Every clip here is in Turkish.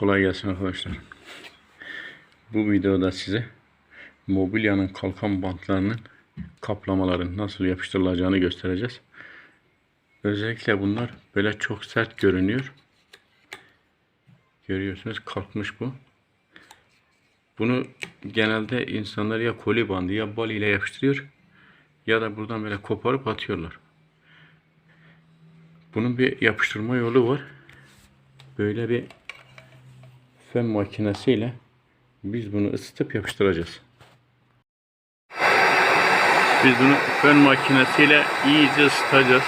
Kolay gelsin arkadaşlar. Bu videoda size mobilyanın kalkan bantlarının kaplamaların nasıl yapıştırılacağını göstereceğiz. Özellikle bunlar böyle çok sert görünüyor. Görüyorsunuz kalkmış bu. Bunu genelde insanlar ya koli bandı ya bal ile yapıştırıyor ya da buradan böyle koparıp atıyorlar. Bunun bir yapıştırma yolu var. Böyle bir fön makinesiyle biz bunu ısıtıp yapıştıracağız. Biz bunu fön makinesiyle iyice ısıtacağız.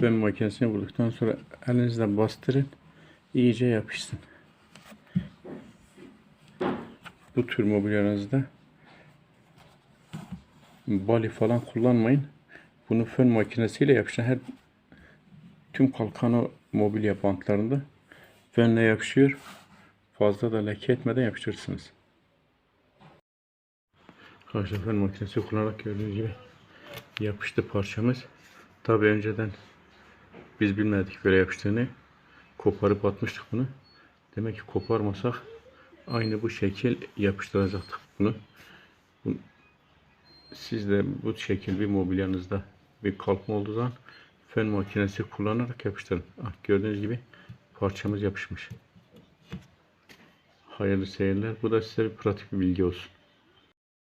Fön makinesine vurduktan sonra elinizle bastırın. iyice yapışsın. Bu tür mobilyanızda bali falan kullanmayın. Bunu fön makinesiyle yapışın. Her tüm kalkano mobilya bantlarında fönle yapışıyor. Fazla da leke etmeden yapıştırırsınız. Arkadaşlar fön makinesi kullanarak gördüğünüz gibi yapıştı parçamız. Tabi önceden biz bilmedik böyle yapıştığını. Koparıp atmıştık bunu. Demek ki koparmasak aynı bu şekil yapıştıracaktık bunu. Bu- Siz de bu şekil bir mobilyanızda bir kalkma olduğu zaman fön makinesi kullanarak yapıştırın. Ah, gördüğünüz gibi parçamız yapışmış. Hayırlı seyirler. Bu da size bir pratik bir bilgi olsun.